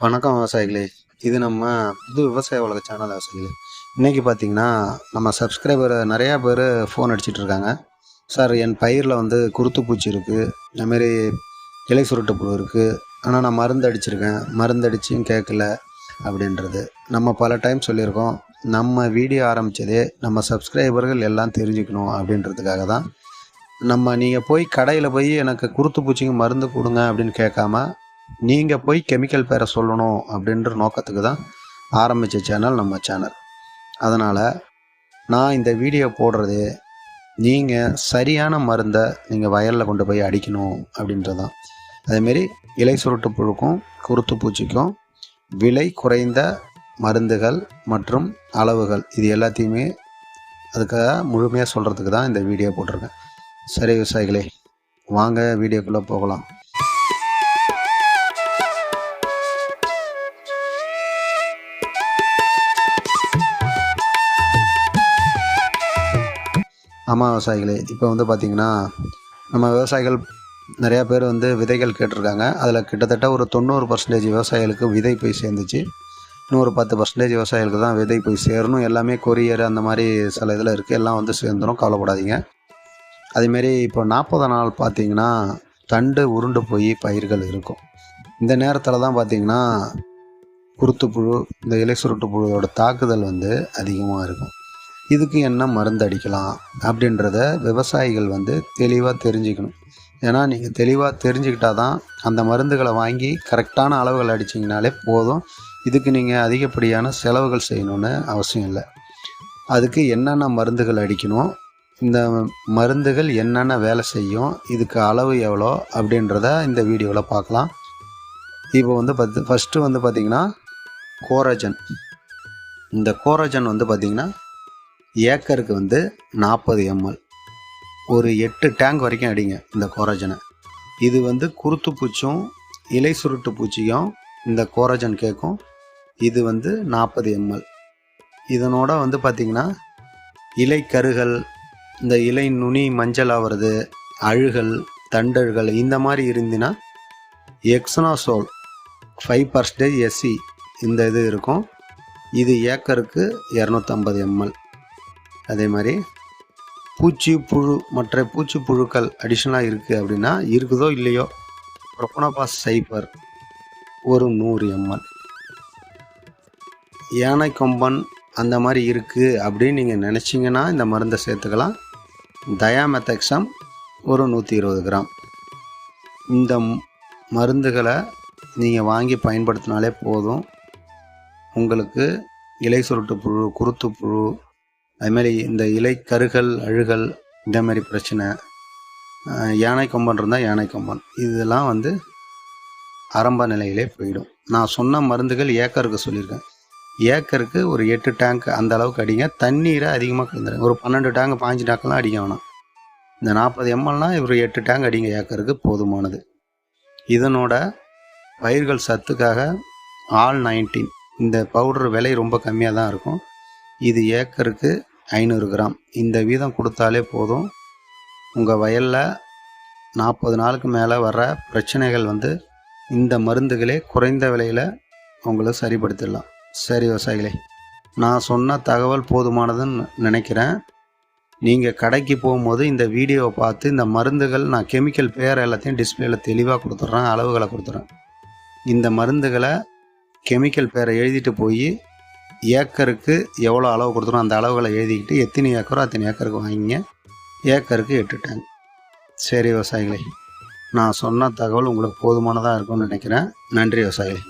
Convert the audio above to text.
வணக்கம் விவசாயிகளே. இது நம்ம புது விவசாய உலக சேனல் விவசாயிகளே. இன்றைக்கி பார்த்தீங்கன்னா நம்ம சப்ஸ்கிரைபர் நிறையா பேர் ஃபோன் அடிச்சிட்டு இருக்காங்க. சார் என் பயிரில் வந்து குருத்து பூச்சி இருக்குது இந்தமாரி இலை சுருட்டு புழு இருக்குது ஆனால் நான் மருந்து அடிச்சிருக்கேன். மருந்து அடிச்சும் கேட்கல அப்படின்றது. நம்ம பல டைம் சொல்லியிருக்கோம். நம்ம வீடியோ ஆரம்பித்ததே நம்ம சப்ஸ்கிரைபர்கள் எல்லாம் தெரிஞ்சுக்கணும் அப்படின்றதுக்காக தான். நம்ம நீங்கள் போய் கடையில் போய் எனக்கு குருத்து பூச்சிக்கு மருந்து கொடுங்க அப்படின்னு கேட்காம நீங்கள் போய் கெமிக்கல் பேரை சொல்லணும் அப்படின்ற நோக்கத்துக்கு தான் ஆரம்பித்த சேனல் நம்ம சேனல் அதனால் நான் இந்த வீடியோ போடுறது நீங்கள் சரியான மருந்தை நீங்கள் வயலில் கொண்டு போய் அடிக்கணும் அப்படின்றது தான் அதேமாரி இலை சுருட்டு புழுக்கும் குருத்து பூச்சிக்கும் விலை குறைந்த மருந்துகள் மற்றும் அளவுகள் இது எல்லாத்தையுமே அதுக்காக முழுமையாக சொல்கிறதுக்கு தான் இந்த வீடியோ போட்டிருக்கேன். சரி விவசாயிகளே வாங்க வீடியோக்குள்ளே போகலாம். ஆமாம் விவசாயிகளே. இப்போ வந்து பார்த்திங்கன்னா நம்ம விவசாயிகள் நிறையா பேர் வந்து விதைகள் கேட்டிருக்காங்க. அதில் கிட்டத்தட்ட ஒரு தொண்ணூறு பர்சன்டேஜ் விவசாயிகளுக்கு விதை போய் சேர்ந்துச்சு. இன்னும் ஒரு பத்து பர்சன்டேஜ் விவசாயிகளுக்கு தான் விதை போய் சேரணும். எல்லாமே கொரியர் அந்த மாதிரி சில இதில் இருக்குது எல்லாம் வந்து சேர்ந்துடும் கவலைப்படாதீங்க. அதேமாரி இப்போ நாற்பது நாள் பார்த்தீங்கன்னா தண்டு உருண்டு போய் பயிர்கள் இருக்கும். இந்த நேரத்தில் தான் பார்த்தீங்கன்னா குருத்துப்புழு இந்த இலை சுருட்டு புழுவோட தாக்குதல் வந்து அதிகமாக இருக்கும். இதுக்கு என்ன மருந்து அடிக்கலாம் அப்படின்றத விவசாயிகள் வந்து தெளிவாக தெரிஞ்சுக்கணும். ஏன்னா நீங்கள் தெளிவாக தெரிஞ்சுக்கிட்டா தான் அந்த மருந்துகளை வாங்கி கரெக்டான அளவுகள் அடிச்சிங்கனாலே போதும். இதுக்கு நீங்கள் அதிகப்படியான செலவுகள் செய்யணும்னு அவசியம் இல்லை. அதுக்கு என்னென்ன மருந்துகள் அடிக்கணும் இந்த மருந்துகள் என்னென்ன வேலை செய்யும் இதுக்கு அளவு எவ்வளோ அப்படின்றத இந்த வீடியோவில் பார்க்கலாம். இப்போ வந்து பார்த்து ஃபஸ்ட்டு வந்து பார்த்திங்கன்னா கோரஜன். இந்த கோரஜன் வந்து பார்த்திங்கன்னா ஏக்கருக்கு வந்து நாற்பது எம்எல். ஒரு எட்டு டேங்க் வரைக்கும் அடிங்க இந்த கோரஜனை இது வந்து குருத்து பூச்சும் இலை சுருட்டு பூச்சியும் இந்த கோரஜன் கேட்கும் இது வந்து நாற்பது எம்எல். இதனோட வந்து பார்த்திங்கன்னா இலை கருகள் இந்த இலை நுனி மஞ்சள் ஆகிறது அழுகல் தண்டல்கள் இந்த மாதிரி இருந்துன்னா எக்ஸனாசோல் ஃபைவ் பர்சன்டேஜ் எஸ்சி இந்த இது இருக்கும். இது ஏக்கருக்கு இரநூத்தம்பது எம்எல். அதே மாதிரி பூச்சி புழு மற்ற பூச்சி புழுக்கள் அடிஷ்னலாக இருக்குது அப்படின்னா இருக்குதோ இல்லையோ ப்ரொப்பனோபாஸ் சைபர் ஒரு நூறு எம்எல் யானை கொம்பன் அந்த மாதிரி இருக்குது அப்படின்னு நீங்கள் நினச்சிங்கன்னா இந்த மருந்தை சேர்த்துக்கலாம். தயாமெத்தக்ஸம் ஒரு நூற்றி இருபது கிராம். இந்த மருந்துகளை நீங்கள் வாங்கி பயன்படுத்தினாலே போதும். உங்களுக்கு இலை சுருட்டு புழு குருத்து புழு அதுமாரி இந்த இலை கருகள் அழுகல் இந்த மாதிரி பிரச்சனை யானை கொம்பன் இருந்தால் யானை கொம்பன். இதெல்லாம் வந்து ஆரம்ப நிலையிலே போயிடும். நான் சொன்ன மருந்துகள் ஏக்கருக்கு சொல்லியிருக்கேன். ஏக்கருக்கு ஒரு எட்டு டேங்க் அந்த அளவுக்கு அடிங்க. தண்ணீரை அதிகமாக கலந்துருங்க. ஒரு பன்னெண்டு டேங்க் பாஞ்சு டேங்கெலாம் அடிக்க வேணாம். இந்த நாற்பது எம்எல்னா ஒரு எட்டு டேங்க் அடிங்க ஏக்கருக்கு போதுமானது. இதனோட பயிர்கள் சத்துக்காக ஆல் நைன்டீன். இந்த பவுடர் விலை ரொம்ப கம்மியாக தான் இருக்கும். இது ஏக்கருக்கு ஐநூறு கிராம். இந்த வீதம் கொடுத்தாலே போதும். உங்கள் வயலில் நாற்பது நாளுக்கு மேலே வர பிரச்சனைகள் வந்து இந்த மருந்துகளே குறைந்த விலையில் உங்களை சரிப்படுத்திடலாம். சரி விவசாயிகளே நான் சொன்ன தகவல் போதுமானதுன்னு நினைக்கிறேன். நீங்கள் கடைக்கு போகும்போது இந்த வீடியோவை பார்த்து இந்த மருந்துகள் நான் கெமிக்கல் பேர் எல்லாத்தையும் டிஸ்பிளேயில் தெளிவாக கொடுத்துட்றேன் அளவுகளை கொடுத்துட்றேன். இந்த மருந்துகளை கெமிக்கல் பேரை எழுதிட்டு போய் ஏக்கருக்கு எவ்வளோ அளவு கொடுத்துரும் அந்த அளவுகளை எழுதிக்கிட்டு எத்தனை ஏக்கரோ அத்தனை ஏக்கருக்கு வாங்கிங்க. ஏக்கருக்கு எட்டு டேங்க் சரி விவசாயிகளே நான் சொன்ன தகவல் உங்களுக்கு போதுமானதாக இருக்கும்னு நினைக்கிறேன். நன்றி விவசாயிகளே.